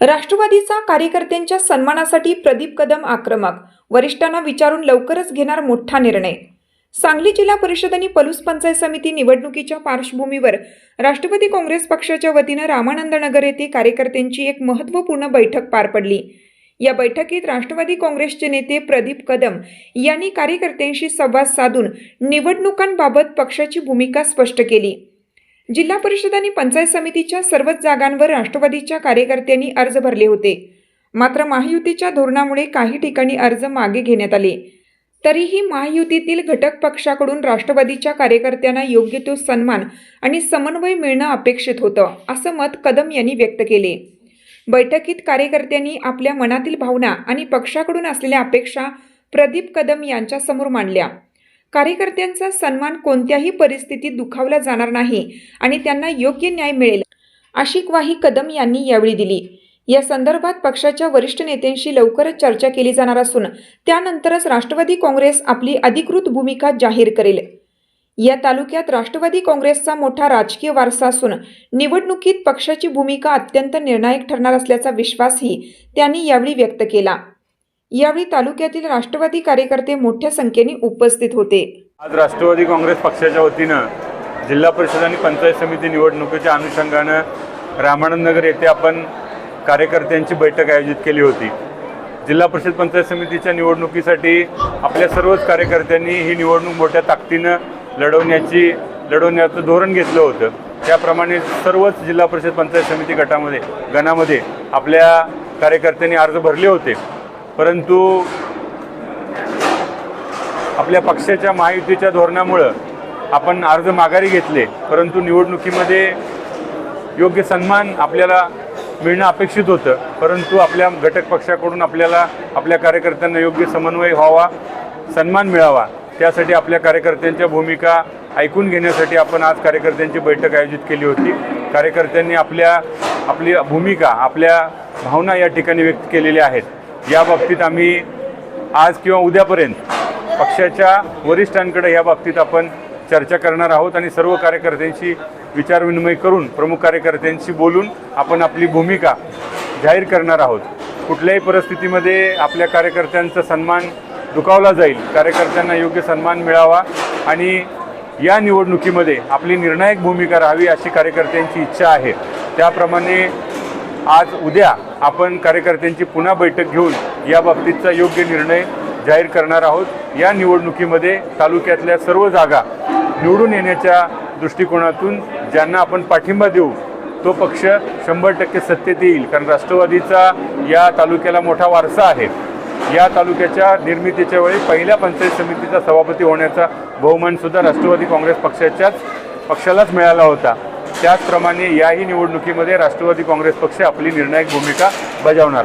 राष्ट्रवादीचा कार्यकर्त्यांच्या सन्मानासाठी प्रदीप कदम आक्रमक वरिष्ठांना विचारून लवकरच घेणार मोठा निर्णय. सांगली जिल्हा परिषद आणि पलूस पंचायत समिती निवडणुकीच्या पार्श्वभूमीवर राष्ट्रवादी काँग्रेस पक्षाच्या वतीनं रामानंद नगर येथे कार्यकर्त्यांची एक महत्त्वपूर्ण बैठक पार पडली. या बैठकीत राष्ट्रवादी काँग्रेसचे नेते प्रदीप कदम यांनी कार्यकर्त्यांशी संवाद साधून निवडणुकांबाबत पक्षाची भूमिका स्पष्ट केली. जिल्हा परिषद आणि पंचायत समितीच्या सर्वच जागांवर राष्ट्रवादीच्या कार्यकर्त्यांनी अर्ज भरले होते. मात्र महायुतीच्या धोरणामुळे काही ठिकाणी अर्ज मागे घेण्यात आले. तरीही महायुतीतील घटक पक्षाकडून राष्ट्रवादीच्या कार्यकर्त्यांना योग्य तो सन्मान आणि समन्वय मिळणं अपेक्षित होतं असं मत कदम यांनी व्यक्त केले. बैठकीत कार्यकर्त्यांनी आपल्या मनातील भावना आणि पक्षाकडून असलेल्या अपेक्षा प्रदीप कदम यांच्यासमोर मांडल्या. कार्यकर्त्यांचा सन्मान कोणत्याही परिस्थितीत दुखावला जाणार नाही आणि त्यांना योग्य न्याय मिळेल अशी ग्वाही कदम यांनी यावेळी दिली. या संदर्भात पक्षाच्या वरिष्ठ नेत्यांशी लवकरच चर्चा केली जाणार असून त्यानंतरच राष्ट्रवादी काँग्रेस आपली अधिकृत भूमिका जाहीर करेल. या तालुक्यात राष्ट्रवादी काँग्रेसचा मोठा राजकीय वारसा असून निवडणुकीत पक्षाची भूमिका अत्यंत निर्णायक ठरणार असल्याचा विश्वासही त्यांनी यावेळी व्यक्त केला. यावेळी तालुक्यातील राष्ट्रवादी कार्यकर्ते मोठ्या संख्येने उपस्थित होते. आज राष्ट्रवादी काँग्रेस पक्षाच्या वतीनं जिल्हा परिषद आणि पंचायत समिती निवडणुकीच्या अनुषंगानं रामानंद नगर येथे आपण कार्यकर्त्यांची बैठक आयोजित केली होती. जिल्हा परिषद पंचायत समितीच्या निवडणुकीसाठी आपल्या सर्वच कार्यकर्त्यांनी ही निवडणूक मोठ्या ताकदीनं लढवण्याची लढवण्याचं धोरण घेतलं होतं. त्याप्रमाणे सर्वच जिल्हा परिषद पंचायत समिती गटामध्ये गणामध्ये आपल्या कार्यकर्त्यांनी अर्ज भरले होते. परंतु आपल्या पक्षाच्या महायुतीच्या धोरणामुळं आपण अर्ज माघारी घेतले परंतु निवडणुकीमध्ये योग्य सन्मान आपल्याला मिळणं अपेक्षित होतं. परंतु आपल्या घटक पक्षाकडून आपल्याला आपल्या कार्यकर्त्यांना योग्य समन्वय व्हावा सन्मान मिळावा त्यासाठी आपल्या कार्यकर्त्यांच्या भूमिका ऐकून घेण्यासाठी आपण आज कार्यकर्त्यांची बैठक आयोजित केली होती. कार्यकर्त्यांनी आपल्या आपली भूमिका आपल्या भावना या ठिकाणी व्यक्त केलेल्या आहेत. या बाबतीत आम्ही आज किंवा उद्यापर्यंत पक्षाच्या वरिष्ठांकडे या बाबतीत आपण चर्चा करणार आहोत आणि सर्व कार्यकर्त्यांशी विचारविनिमय करून प्रमुख कार्यकर्त्यांशी बोलून आपण आपली भूमिका जाहीर करणार आहोत. कुठल्याही परिस्थितीमध्ये आपल्या कार्यकर्त्यांचा सन्मान दुखावला जाईल. कार्यकर्त्यांना योग्य सन्मान मिळावा आणि या निवडणुकीमध्ये आपली निर्णायक भूमिका राहावी अशी कार्यकर्त्यांची इच्छा आहे. त्याप्रमाणे आज उद्या आपण कार्यकर्त्यांची पुन्हा बैठक घेऊन या बाबतीतचा योग्य निर्णय जाहीर करणार आहोत. या निवडणुकीमध्ये तालुक्यातल्या सर्व जागा निवडून येण्याच्या दृष्टिकोनातून ज्यांना आपण पाठिंबा देऊ तो पक्ष शंभर टक्के सत्तेत येईल. कारण राष्ट्रवादीचा या तालुक्याला मोठा वारसा आहे. या तालुक्याच्या निर्मितीच्या वेळी पहिल्या पंचायत समितीचा सभापती होण्याचा बहुमानसुद्धा राष्ट्रवादी काँग्रेस पक्षाच्याच पक्षालाच मिळाला होता. त्याचप्रमाणे याही निवडणुकीमध्ये राष्ट्रवादी काँग्रेस पक्ष आपली निर्णायक भूमिका बजावणार आहे.